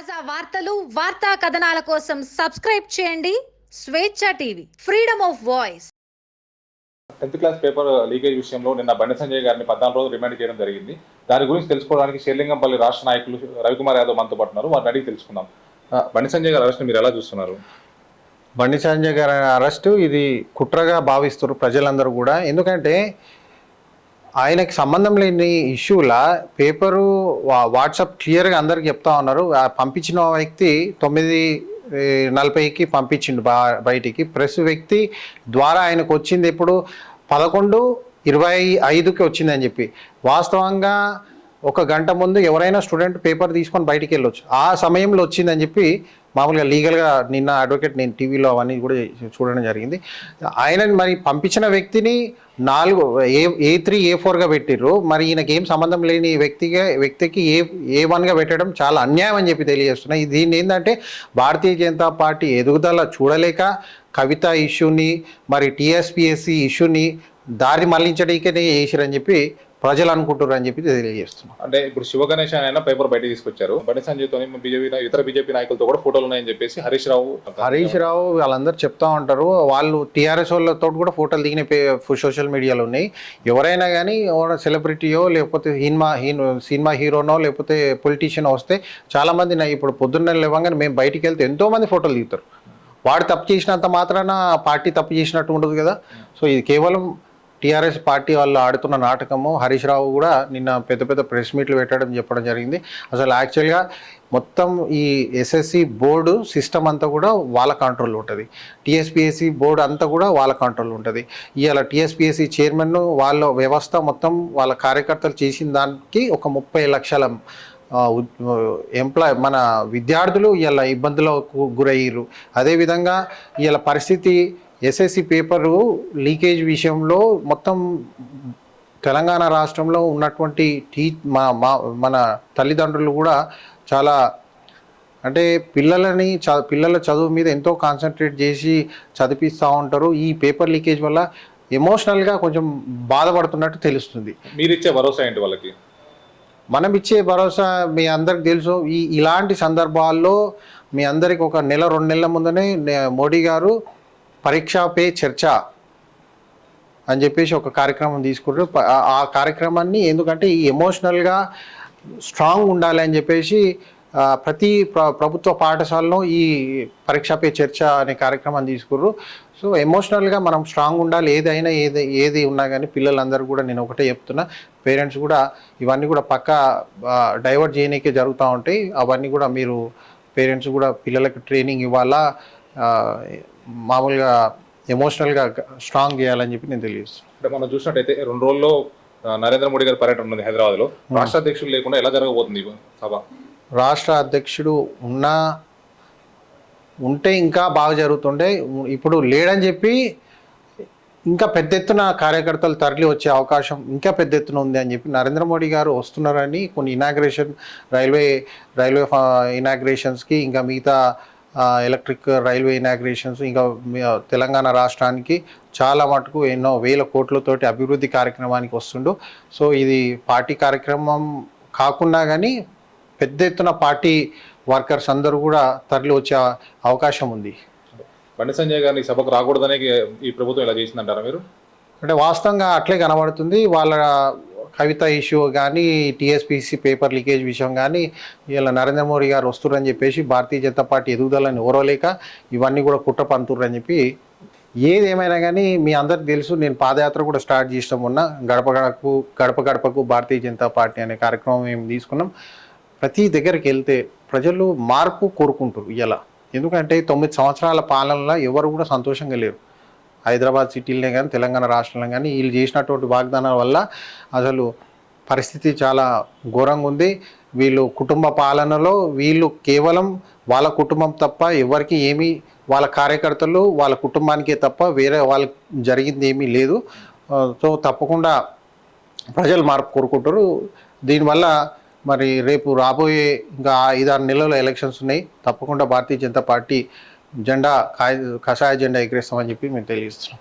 తాజా వార్తలు వార్తా కథనాల కోసం సబ్స్క్రైబ్ చేయండి. Swecha TV freedom of voice. Tenth class paper leakage విషయంలో నిన్న బండి సంజయ్ గారిని పద్నాలుగు రోజులు రిమాండ్ చేయడం జరిగింది. దాని గురించి తెలుసుకోవడానికి షేర్లింగంపల్లి రాష్ట్ర నాయకులు రవికుమార్ యాదవ్ మనతో పడుతున్నారు వారిని అడిగి తెలుసుకుందాం. బండి సంజయ్ గారి అరెస్ట్ మీరు ఎలా చూస్తున్నారు? బండి సంజయ్ గారి అరెస్టు ఇది కుట్రగా భావిస్తారు ప్రజలందరూ కూడా. ఎందుకంటే ఆయనకి సంబంధం లేని ఇష్యూలా పేపరు వా- వాట్సాప్ క్లియర్గా అందరికి చెప్తా ఉన్నారు. ఆ పంపించిన వ్యక్తి తొమ్మిది నలభైకి పంపించిండు బా బయటికి. ప్రెస్ వ్యక్తి ద్వారా ఆయనకు వచ్చింది ఇప్పుడు పదకొండు ఇరవై ఐదుకి వచ్చిందని చెప్పి. వాస్తవంగా ఒక గంట ముందు ఎవరైనా స్టూడెంట్ పేపర్ తీసుకొని బయటికి వెళ్ళొచ్చు. ఆ సమయంలో వచ్చిందని చెప్పి మామూలుగా లీగల్గా నిన్న అడ్వకేట్ నేను టీవీలో అవన్నీ కూడా చూడడం జరిగింది. ఆయన మరి పంపించిన వ్యక్తిని నాలుగు ఏ ఏ త్రీ ఏ ఫోర్గా పెట్టిర్రు. మరి ఈయనకి ఏం సంబంధం లేని వ్యక్తిగా వ్యక్తికి ఏ ఏ వన్గా పెట్టడం చాలా అన్యాయం అని చెప్పి తెలియజేస్తున్నాయి. దీన్ని ఏంటంటే భారతీయ జనతా పార్టీ ఎదుగుదల చూడలేక కవిత ఇష్యూని మరి టీఎస్పిఎస్సి ఇష్యూని దారి మళ్ళించడానికే చేసిరని చెప్పి ప్రజలు అనుకుంటారు అని చెప్పి తెలియజేస్తున్నాం. అంటే ఇప్పుడు శివ గణేష్ ఆయన పేపర్ బయట తీసుకొచ్చారు. బండి సంజయ్తో బీజేపీ ఇతర బీజేపీ నాయకులతో కూడా ఫోటోలు ఉన్నాయని చెప్పేసి హరీష్ రావు హరీష్ రావు వాళ్ళందరూ చెప్తా ఉంటారు. వాళ్ళు టీఆర్ఎస్ వాళ్ళతో కూడా ఫోటోలు దిగిన సోషల్ మీడియాలో ఉన్నాయి. ఎవరైనా కానీ సెలబ్రిటీయో లేకపోతే సినిమా సినిమా హీరోనో లేకపోతే పొలిటీషియన్ వస్తే చాలామంది నా ఇప్పుడు పొద్దున్న లేవగానే మేము బయటికి వెళ్తే ఎంతోమంది ఫోటోలు దిగుతారు. వాడు తప్పు చేసినంత మాత్రాన పార్టీ తప్పు చేసినట్టు ఉండదు కదా. సో ఇది కేవలం టీఆర్ఎస్ పార్టీ వాళ్ళు ఆడుతున్న నాటకము హరీష్ రావు కూడా నిన్న పెద్ద పెద్ద ప్రెస్ మీట్లు పెట్టడం చెప్పడం జరిగింది. అసలు యాక్చువల్గా మొత్తం ఈ ఎస్ఎస్సి బోర్డు సిస్టమ్ అంతా కూడా వాళ్ళ కంట్రోల్ ఉంటుంది. టీఎస్పిఎస్సి బోర్డు అంతా కూడా వాళ్ళ కంట్రోల్ ఉంటుంది. ఇవాళ టీఎస్పిఎస్సి చైర్మన్ వాళ్ళ వ్యవస్థ మొత్తం వాళ్ళ కార్యకర్తలు చేసిన దానికి ఒక ముప్పై లక్షల ఎంప్లాయ్ మన విద్యార్థులు ఇలా ఇబ్బందులకు గురయ్యారు అదేవిధంగా ఇలా పరిస్థితి ఎస్ఎస్సి పేపరు లీకేజ్ విషయంలో మొత్తం తెలంగాణ రాష్ట్రంలో ఉన్నటువంటి టీ మా మా మన తల్లిదండ్రులు కూడా చాలా అంటే పిల్లలని చ పిల్లల చదువు మీద ఎంతో కాన్సన్ట్రేట్ చేసి చదివిస్తూ ఉంటారు. ఈ పేపర్ లీకేజ్ వల్ల ఎమోషనల్గా కొంచెం బాధపడుతున్నట్టు తెలుస్తుంది. మీరు ఇచ్చే భరోసా ఏంటి వాళ్ళకి? మనం ఇచ్చే భరోసా మీ అందరికి తెలుసు. ఈ ఇలాంటి సందర్భాల్లో మీ అందరికి ఒక నెల రెండు నెలల ముందనే మోడీ గారు పరీక్షా పే చర్చ అని చెప్పేసి ఒక కార్యక్రమం తీసుకుంటారు. ఆ- కార్యక్రమాన్ని ఎందుకంటే ఈ ఎమోషనల్గా స్ట్రాంగ్ ఉండాలి అని చెప్పేసి ప్రతి ప్ర ప్రభుత్వ పాఠశాలలో ఈ పరీక్ష పే చర్చ అనే కార్యక్రమం తీసుకుర్రు సో ఎమోషనల్గా మనం స్ట్రాంగ్ ఉండాలి. ఏదైనా ఏది ఏది ఉన్నా కానీ పిల్లలందరూ కూడా నేను ఒకటే చెప్తున్నా పేరెంట్స్ కూడా ఇవన్నీ కూడా పక్క డైవర్ట్ చేయనీకే జరుగుతూ ఉంటాయి. అవన్నీ కూడా మీరు పేరెంట్స్ కూడా పిల్లలకు ట్రైనింగ్ ఇవ్వాలా? మామూలుగా ఎమోషనల్గా స్ట్రాంగ్ చేయాలని చెప్పి నేను తెలియజేస్తాను అంటే మనం చూసినట్టయితే రెండు రోజుల్లో నరేంద్ర మోడీ గారి పర్యటన ఉంది హైదరాబాద్లో రాష్ట్ర అధ్యక్షులు లేకుండా ఎలా జరగబోతుంది సభ? రాష్ట్ర అధ్యక్షుడు ఉన్నా ఉంటే ఇంకా బాగా జరుగుతుండే. ఇప్పుడు లేడని చెప్పి ఇంకా పెద్ద ఎత్తున కార్యకర్తలు తరలి వచ్చే అవకాశం ఇంకా పెద్ద ఎత్తున ఉంది అని చెప్పి నరేంద్ర మోడీ గారు వస్తున్నారని కొన్ని ఇనాగ్రేషన్ రైల్వే రైల్వే ఇనాగ్రేషన్స్కి ఇంకా మిగతా ఎలక్ట్రిక్ రైల్వే ఇనాగ్రేషన్స్ ఇంకా తెలంగాణ రాష్ట్రానికి చాలా మటుకు ఎన్నో వేల కోట్లతోటి అభివృద్ధి కార్యక్రమానికి వస్తుండు. సో ఇది పార్టీ కార్యక్రమం కాకుండా కానీ పెద్ద ఎత్తున పార్టీ వర్కర్స్ అందరూ కూడా తరలి వచ్చే అవకాశం ఉంది. బండి సంజయ్ గారిని సభకు రాకూడదనే ఈ ప్రభుత్వం ఇలా చేసిందంటారా మీరు? అంటే వాస్తవంగా అట్లే కనబడుతుంది. వాళ్ళ కవిత ఇష్యూ కానీ టీఎస్పీసీ పేపర్ లీకేజ్ విషయం కానీ ఇలా నరేంద్ర మోడీ గారు వస్తున్నారని చెప్పేసి భారతీయ జనతా పార్టీ ఎదుగుదలని ఓరలేక ఇవన్నీ కూడా కుట్ర పంతుర్రని చెప్పి ఏది ఏమైనా కానీ మీ అందరికి తెలుసు నేను పాదయాత్ర కూడా స్టార్ట్ చేసిన మొన్న గడప గడపకు గడప గడపకు భారతీయ జనతా పార్టీ అనే కార్యక్రమం మేము తీసుకున్నాం. ప్రతి దగ్గరికి వెళ్తే ప్రజలు మార్పు కోరుకుంటారు ఇలా ఎందుకంటే తొమ్మిది సంవత్సరాల పాలనలో ఎవరు కూడా సంతోషంగా లేరు. హైదరాబాద్ సిటీలనే కానీ తెలంగాణ రాష్ట్రంలో కానీ వీళ్ళు చేసినటువంటి వాగ్దానాల వల్ల అసలు పరిస్థితి చాలా ఘోరంగా ఉంది. వీళ్ళు కుటుంబ పాలనలో వీళ్ళు కేవలం వాళ్ళ కుటుంబం తప్ప ఎవరికి ఏమీ వాళ్ళ కార్యకర్తలు వాళ్ళ కుటుంబానికే తప్ప వేరే వాళ్ళకి జరిగింది ఏమీ లేదు. సో తప్పకుండా ప్రజలు మార్పు కోరుకుంటారు. దీనివల్ల మరి రేపు రాబోయే ఇంకా ఐదారు నెలల ఎలక్షన్స్ ఉన్నాయి. తప్పకుండా భారతీయ జనతా పార్టీ జెండా కాయ కషాయ జెండా ఎగరేస్తామని చెప్పి మేము తెలియజేస్తున్నాం.